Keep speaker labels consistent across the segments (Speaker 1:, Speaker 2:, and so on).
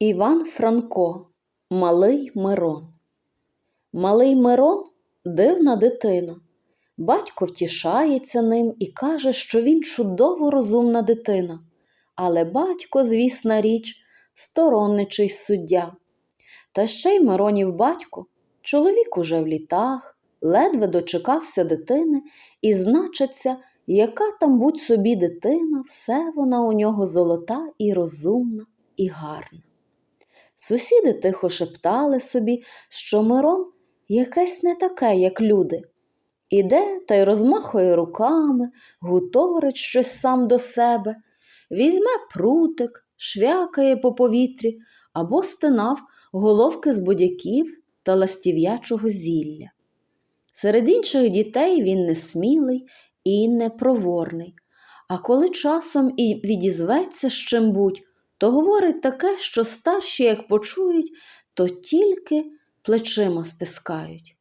Speaker 1: Іван Франко, Малий Мирон. Малий Мирон дивна дитина. Батько втішається ним і каже, що він чудово розумна дитина. Але батько, звісна річ, сторонничий суддя. Та ще й Миронів батько, чоловік уже в літах, ледве дочекався дитини, і значиться, яка там будь собі дитина, все вона у нього золота і розумна, і гарна. Сусіди тихо шептали собі, що Мирон якесь не таке, як люди. Іде та й розмахує руками, гуторить щось сам до себе, візьме прутик, швякає по повітрі або стинав головки з будяків та ластів'ячого зілля. Серед інших дітей він несмілий і непроворний, а коли часом і відізветься з чим будь, то говорить таке, що старші, як почують, то тільки плечима стискають.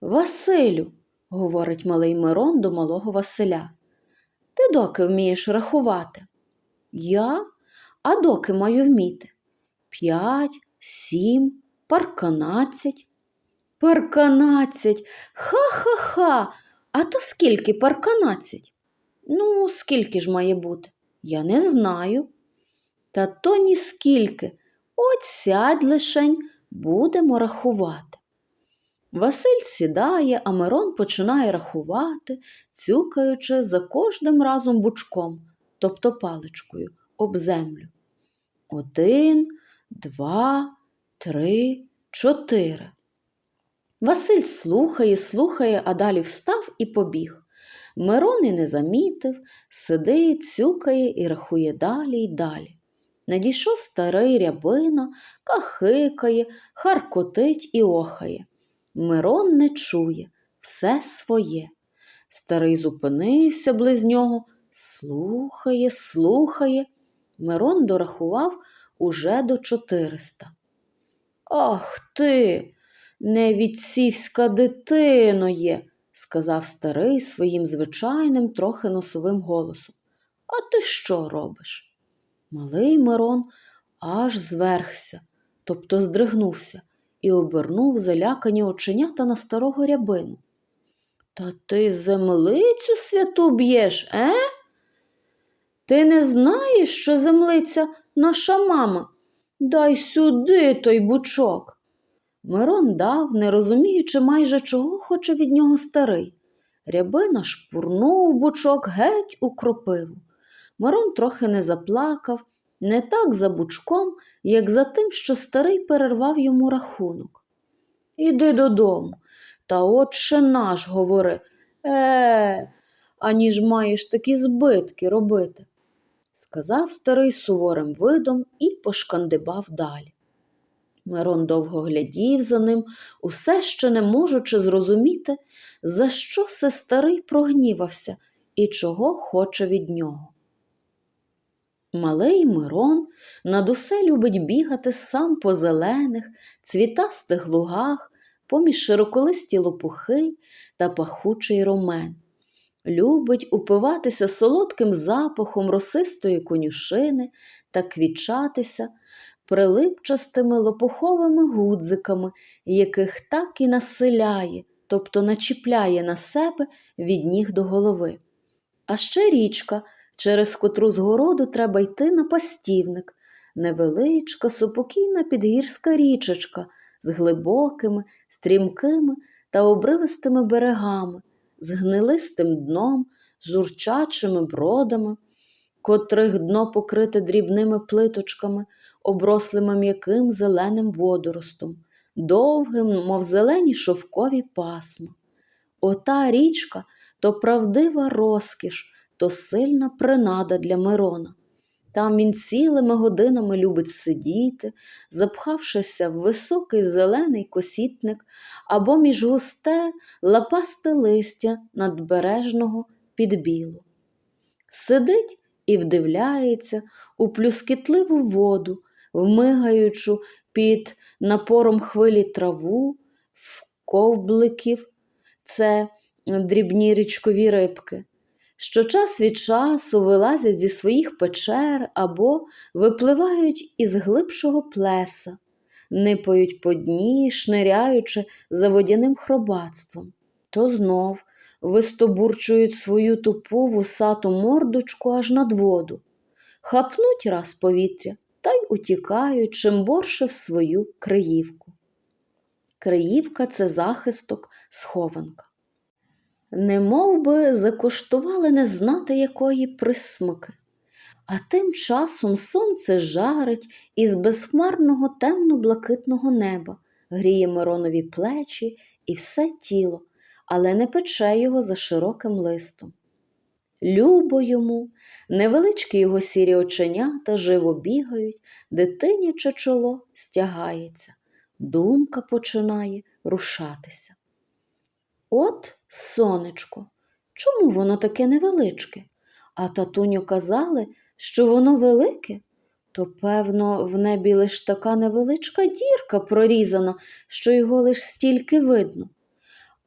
Speaker 1: Василю, говорить малий Мирон до малого Василя, ти доки вмієш рахувати? Я? А доки маю вміти? П'ять, сім, парканадцять. Парканадцять. Ха-ха-ха. А то скільки парканадцять? Ну, скільки ж має бути? Я не знаю. Та то ні скільки. От сядь лишень, будемо рахувати. Василь сідає, а Мирон починає рахувати, цюкаючи за кожним разом бучком, тобто паличкою, об землю. Один, два, три, чотири. Василь слухає, слухає, а далі встав і побіг. Мирон і не замітив, сидить, цюкає і рахує далі й далі. Надійшов старий рябина, кахикає, харкотить і охає. Мирон не чує, все своє. Старий зупинився близ нього, слухає, слухає. Мирон дорахував уже до чотириста. Ах ти, невідсівська дитино є, сказав старий своїм звичайним, трохи носовим голосом. А ти що робиш? Малий Мирон аж зверхся, тобто здригнувся, і обернув залякані оченята на старого рябину. Та ти землицю святу б'єш, е? Ти не знаєш, що землиця наша мама? Дай сюди той бучок. Мирон дав, не розуміючи майже, чого хоче від нього старий. Рябина шпурнув бучок геть у кропиву. Мирон трохи не заплакав, не так за бучком, як за тим, що старий перервав йому рахунок. Іди додому, та отче наш говори, е, аніж маєш такі збитки робити, сказав старий суворим видом і пошкандибав далі. Мирон довго глядів за ним, усе ще не можучи зрозуміти, за що се старий прогнівався і чого хоче від нього. Малий Мирон над усе любить бігати сам по зелених, цвітастих лугах, поміж широколисті лопухи та пахучий ромен. Любить упиватися солодким запахом росистої конюшини та квічатися прилипчастими лопуховими гудзиками, яких так і населяє, тобто начіпляє на себе від ніг до голови. А ще річка, через котру з городу треба йти на пастівник, невеличка, супокійна підгірська річечка з глибокими, стрімкими та обривистими берегами, з гнилистим дном, з журчачими бродами, котрих дно покрите дрібними плиточками, оброслими м'яким зеленим водоростом, довгим, мов зелені шовкові пасма. Ота річка то правдива розкіш, то сильна принада для Мирона. Там він цілими годинами любить сидіти, запхавшися в високий зелений косітник або між густе лапасте листя надбережного підбілу. Сидить і вдивляється у плюскітливу воду, вмигаючу під напором хвилі траву, в ковбликів. Це дрібні річкові рибки, що час від часу вилазять зі своїх печер або випливають із глибшого плеса, нипають по дні, шниряючи за водяним хробатством, то знов вистобурчують свою тупу вусату мордочку аж над воду, хапнуть раз повітря та й утікають чим борше в свою криївку. Криївка це захисток, схованка. Немов би закуштували не знати якої присмаки. А тим часом сонце жарить із безхмарного темно-блакитного неба, гріє Миронові плечі і все тіло, але не пече його за широким листом. Любо йому, невеличкі його сірі оченята живо бігають, дитиняче чоло стягається, думка починає рушатися. От сонечко, чому воно таке невеличке? А татуню казали, що воно велике, то, певно, в небі лиш така невеличка дірка прорізана, що його лиш стільки видно.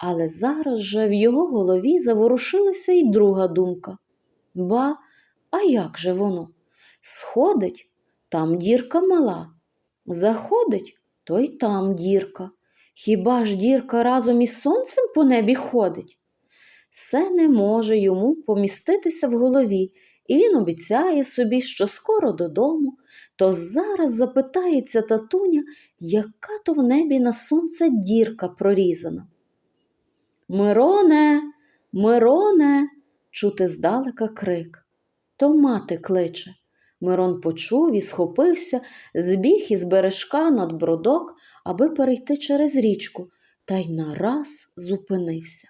Speaker 1: Але зараз же в його голові заворушилася й друга думка. Ба, а як же воно? Сходить, там дірка мала, заходить, то й там дірка. Хіба ж дірка разом із сонцем по небі ходить? Все не може йому поміститися в голові, і він обіцяє собі, що скоро додому, то зараз запитається татуня, яка то в небі на сонце дірка прорізана. Мироне, Мироне, чути здалека крик. То мати кличе. Мирон почув і схопився, збіг із бережка над бродок, аби перейти через річку, та й нараз зупинився.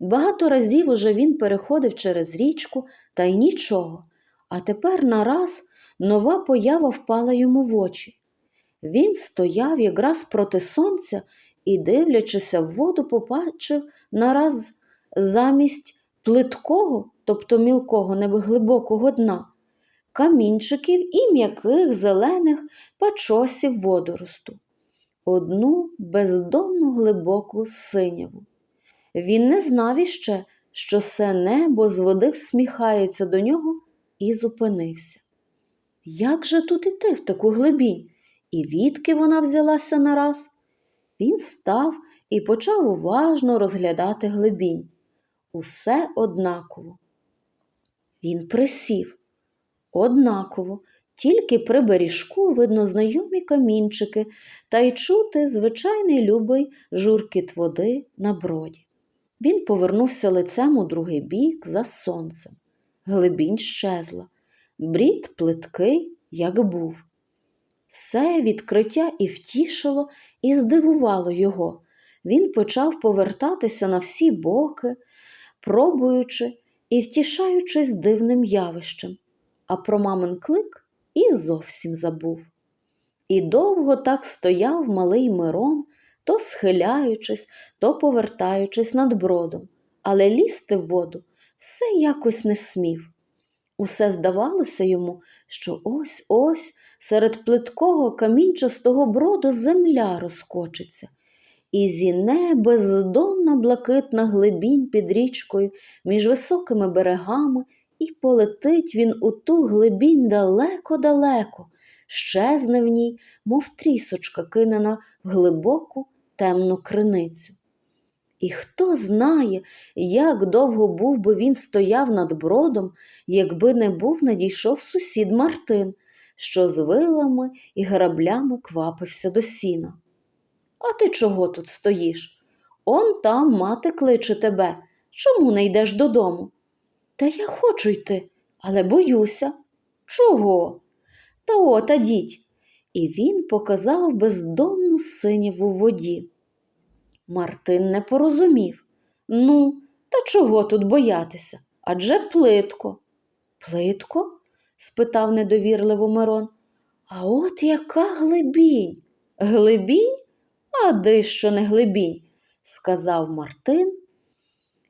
Speaker 1: Багато разів уже він переходив через річку, та й нічого, а тепер нараз нова поява впала йому в очі. Він стояв якраз проти сонця і, дивлячися в воду, побачив нараз замість плиткого, тобто мілкого неглибокого дна, камінчиків і м'яких зелених пачосів водоросту, одну бездонну глибоку синяву. Він не знав іще, що все небо з води всміхається до нього, і зупинився. Як же тут іти в таку глибінь? І відки вона взялася нараз? Він став і почав уважно розглядати глибінь. Усе однаково. Він присів. Однаково, тільки при беріжку видно знайомі камінчики та й чути звичайний любий журкіт води на броді. Він повернувся лицем у другий бік за сонцем. Глибінь щезла, брід плиткий, як був. Все відкриття і втішило, і здивувало його. Він почав повертатися на всі боки, пробуючи і втішаючись дивним явищем, а про мамин клик і зовсім забув. І довго так стояв малий Мирон, то схиляючись, то повертаючись над бродом, але лізти в воду все якось не смів. Усе здавалося йому, що ось ось серед плиткого камінчастого броду земля розкочиться, і зіне бездонна блакитна глибінь під річкою між високими берегами, і полетить він у ту глибінь далеко-далеко, щезне в ній, мов трісочка кинена в глибоку темну криницю. І хто знає, як довго був би він стояв над бродом, якби не був надійшов сусід Мартин, що з вилами і граблями квапився до сіна. А ти чого тут стоїш? Он там мати кличе тебе. Чому не йдеш додому? Та я хочу йти, але боюся. Чого? Та от, адіть. І він показав бездонну синяву в воді. Мартин не порозумів. Ну, та чого тут боятися? Адже плитко. Плитко? спитав недовірливо Мирон. А от яка глибінь? Глибінь? А де що не глибінь, сказав Мартин.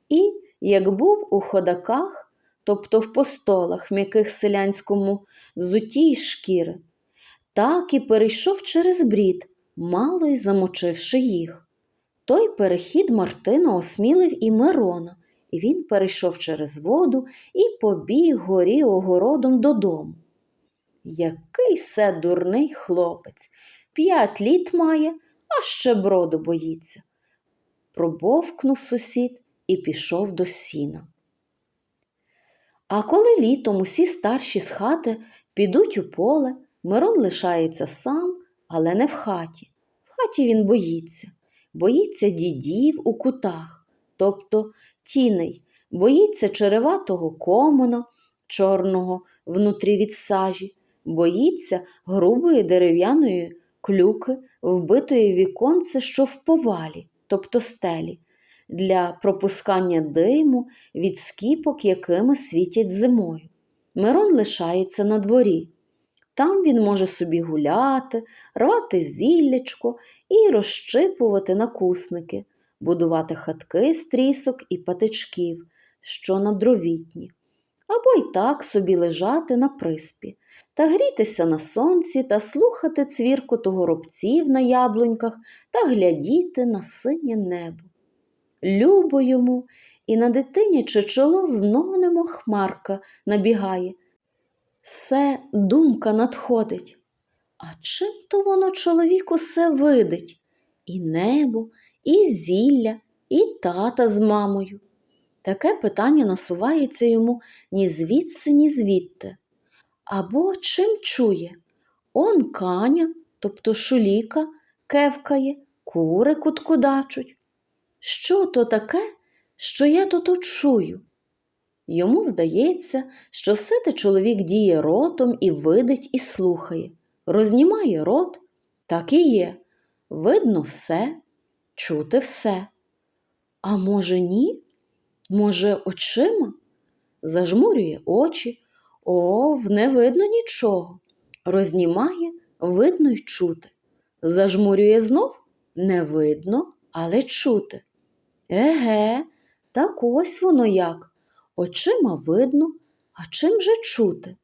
Speaker 1: І, як був у ходаках, тобто в постолах, м'яких селянському взуті й шкіри, так і перейшов через брід, мало й замочивши їх. Той перехід Мартина осмілив і Мирона, і він перейшов через воду і побіг горі огородом додому. Який се дурний хлопець, п'ять літ має, а ще броду боїться. Пробовкнув сусід і пішов до сіна. А коли літом усі старші з хати підуть у поле, Мирон лишається сам, але не в хаті. В хаті він боїться, боїться дідів у кутах, тобто тіней, боїться череватого комона, чорного внутрі від сажі, боїться грубої дерев'яної клюки, вбитої віконце, що в повалі, тобто стелі, для пропускання диму від скіпок, якими світять зимою. Мирон лишається на дворі. Там він може собі гуляти, рвати зіллячко і розщипувати накусники, будувати хатки з трісок і патичків, що на дровітні, або й так собі лежати на приспі, та грітися на сонці та слухати цвіркоту горобців на яблуньках та глядіти на синє небо. Любо йому, і на дитиняче чоло знов немо хмарка набігає. Се думка надходить. А чим то воно чоловіку се видить? І небо, і зілля, і тата з мамою. Таке питання насувається йому ні звідси, ні звідти. Або чим чує? Он каня, тобто шуліка, кевкає, кури куткудачуть. Що то таке, що я тут чую? Йому здається, що все те чоловік діє ротом і видить, і слухає. Рознімає рот, так і є. Видно все, чути все. А може, ні? Може, очима? Зажмурює очі, о, не видно нічого. Рознімає, видно й чути. Зажмурює знов не видно, але чути. Еге, так ось воно як. Очима видно, а чим же чути?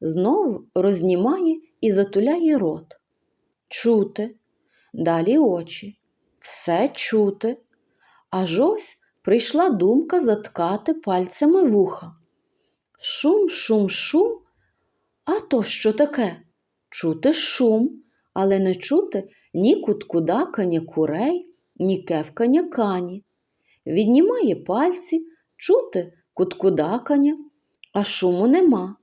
Speaker 1: Знов рознімає і затуляє рот. Чути, далі очі, все чути. Аж ось прийшла думка заткати пальцями вуха. Шум, шум, шум. А то що таке? Чути шум, але не чути ні куткудакання курей, ні кевкання кані. Віднімає пальці, чути куткудакання, а шуму нема.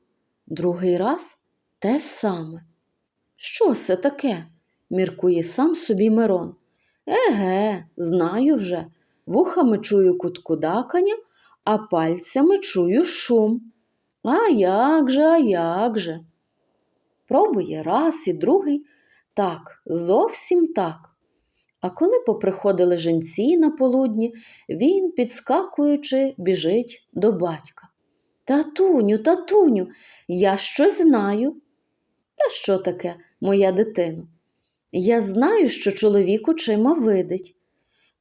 Speaker 1: Другий раз те саме. Що це таке? міркує сам собі Мирон. Еге, знаю вже. Вухами чую куткудакання, а пальцями чую шум. А як же, а як же? Пробує раз і другий. Так, зовсім так. А коли поприходили женці на полудні, він, підскакуючи, біжить до батька. Татуню, татуню, я щось знаю. Та що таке, моя дитино? Я знаю, що чоловік очима видить.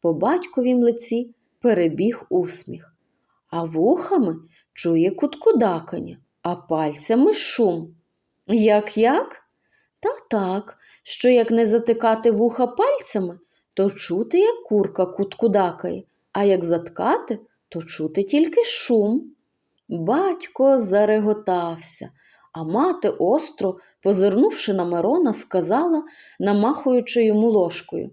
Speaker 1: По батьковім лиці перебіг усміх, а вухами чує куткудакання, а пальцями шум. Як як? Та так, що як не затикати вуха пальцями, то чути, як курка куткудакає, а як заткати, то чути тільки шум. Батько зареготався, а мати, остро, позирнувши на Мирона, сказала, намахуючи йому ложкою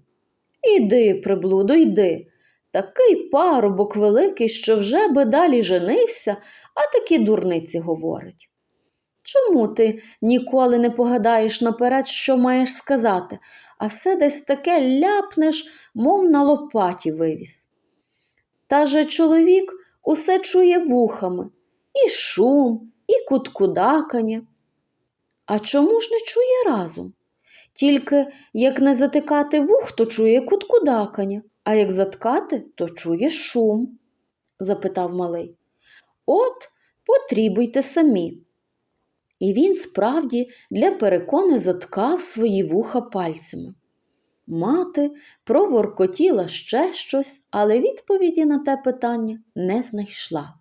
Speaker 1: Іди, приблудо, йди. Такий парубок великий, що вже би далі женився, а такі дурниці говорить. Чому ти ніколи не погадаєш наперед, що маєш сказати, а все десь таке ляпнеш, мов на лопаті вивіз? Та же чоловік усе чує вухами і шум, і куткудакання. А чому ж не чує разом? Тільки як не затикати вух, то чує куткудакання, а як заткати, то чує шум, запитав малий. От потрібуйте самі. І він справді для перекони заткав свої вуха пальцями. Мати проворкотіла ще щось, але відповіді на те питання не знайшла.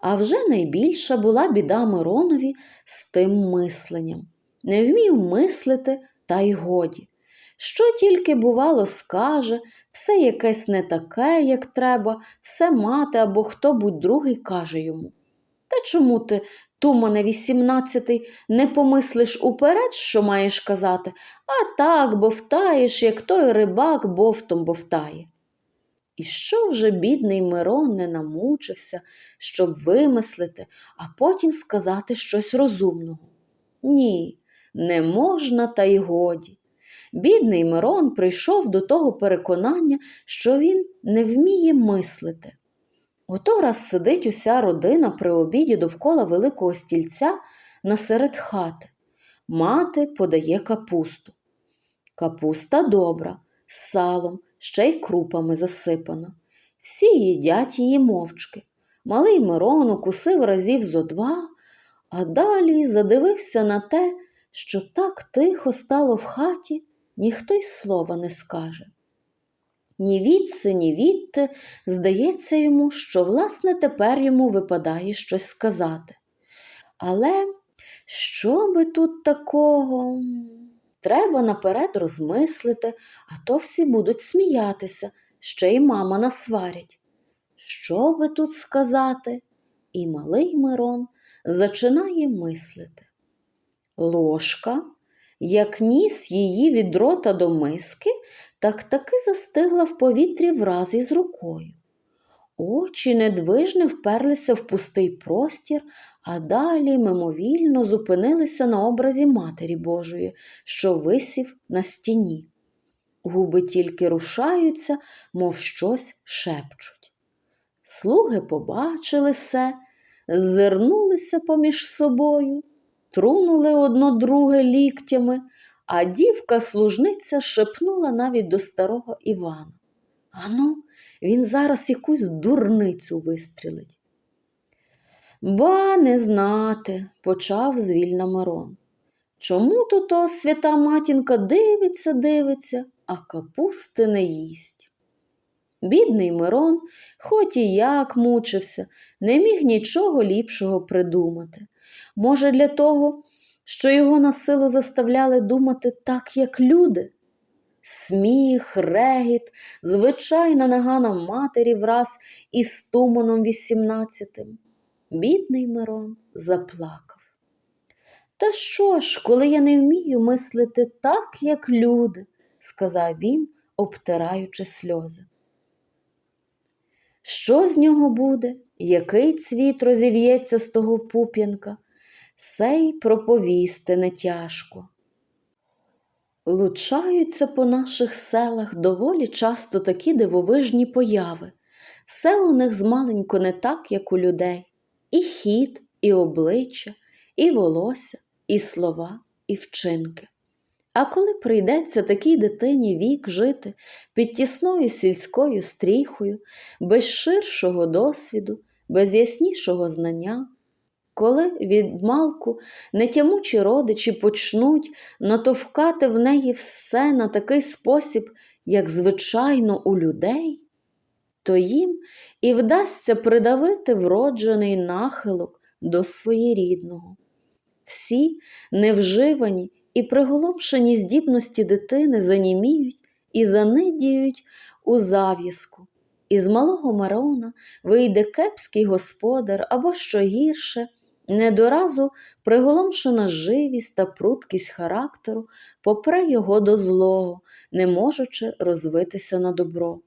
Speaker 1: А вже найбільша була біда Миронові з тим мисленням. Не вмів мислити, та й годі. Що тільки, бувало, скаже, все якесь не таке, як треба, все мати або хто будь другий каже йому. Та чому ти, тумане вісімнадцятий, не помислиш уперед, що маєш казати, а так бовтаєш, як той рибак бовтом бовтає. І що вже бідний Мирон не намучився, щоб вимислити, а потім сказати щось розумного? Ні, не можна, та й годі. Бідний Мирон прийшов до того переконання, що він не вміє мислити. Ото раз сидить уся родина при обіді довкола великого стільця насеред хати. Мати подає капусту. Капуста добра, з салом, ще й крупами засипана. Всі їдять її мовчки. Малий Мирон укусив разів зо два, а далі задивився на те, що так тихо стало в хаті, ніхто й слова не скаже. Ні відси, ні відти, здається йому, що, власне, тепер йому випадає щось сказати. Але що би тут такого? Треба наперед розмислити, а то всі будуть сміятися, ще й мама насварять. Що би тут сказати? І малий Мирон зачинає мислити. Ложка, як ніс її від рота до миски, так таки застигла в повітрі враз із рукою. Очі недвижне вперлися в пустий простір, а далі мимовільно зупинилися на образі Матері Божої, що висів на стіні. Губи тільки рушаються, мов щось шепчуть. Слуги побачили се, зирнулися поміж собою, трунули одно друге ліктями, а дівка-служниця шепнула навіть до старого Івана. Ану, він зараз якусь дурницю вистрілить. Ба не знати, почав звільна Мирон. Чому то то свята матінка дивиться, дивиться, а капусти не їсть? Бідний Мирон, хоч і як мучився, не міг нічого ліпшого придумати. Може, для того, що його на силу заставляли думати так, як люди? Сміх, регіт, звичайна нагана матері враз із туманом вісімнадцятим. Бідний Мирон заплакав. Та що ж, коли я не вмію мислити так, як люди, сказав він, обтираючи сльози. Що з нього буде, який цвіт розів'ється з того пуп'янка, сей проповісти не тяжко. Лучаються по наших селах доволі часто такі дивовижні появи. Все у них змаленько не так, як у людей. І хід, і обличчя, і волосся, і слова, і вчинки. А коли прийдеться такій дитині вік жити під тісною сільською стріхою, без ширшого досвіду, без яснішого знання, коли від малку нетямучі родичі почнуть натовкати в неї все на такий спосіб, як звичайно у людей, то їм і вдасться придавити вроджений нахилок до своєрідного. Всі невживані і приголомшені здібності дитини заніміють і занидіють у зав'язку. Із малого Марона вийде кепський господар або, що гірше, недоразу приголомшена живість та пруткість характеру попре його до злого, не можучи розвитися на добро.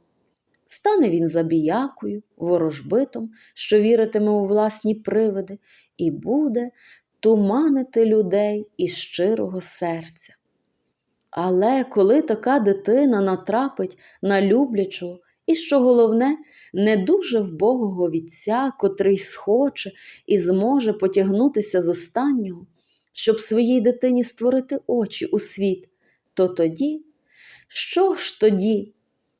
Speaker 1: Стане він забіякою, ворожбитом, що віритиме у власні привиди, і буде туманити людей із щирого серця. Але коли така дитина натрапить на люблячого і, що головне, не дуже вбогого вітця, котрий схоче і зможе потягнутися з останнього, щоб своїй дитині створити очі у світ, то тоді, що ж тоді?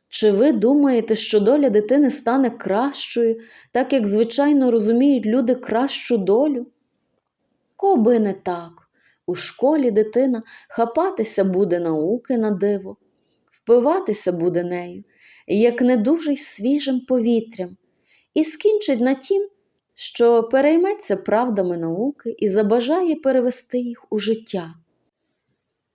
Speaker 1: Чи ви думаєте, що доля дитини стане кращою, так як звичайно розуміють люди кращу долю? Коби не так. У школі дитина хапатися буде науки на диво, впиватися буде нею, як не дуже свіжим повітрям, і скінчить на тім, що перейметься правдами науки і забажає перевести їх у життя.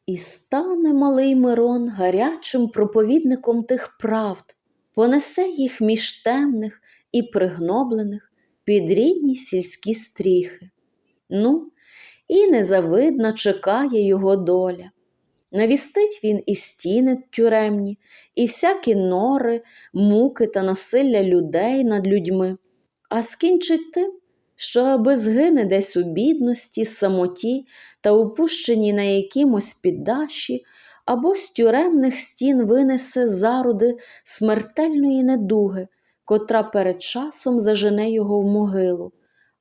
Speaker 1: І стане малий Мирон гарячим проповідником тих правд, понесе їх між темних і пригноблених під рідні сільські стріхи. Ну, і незавидна чекає його доля. Навістить він і стіни тюремні, і всякі нори, муки та насилля людей над людьми, а скінчить тим, що аби згине десь у бідності, самоті та упущеній на якимось піддаші, або з тюремних стін винесе заруди смертельної недуги, котра перед часом зажене його в могилу,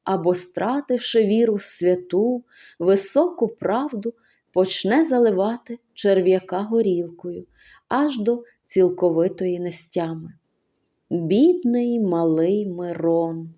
Speaker 1: або, стративши віру в святу, високу правду, почне заливати черв'яка горілкою аж до цілковитої нестями. Бідний малий Мирон.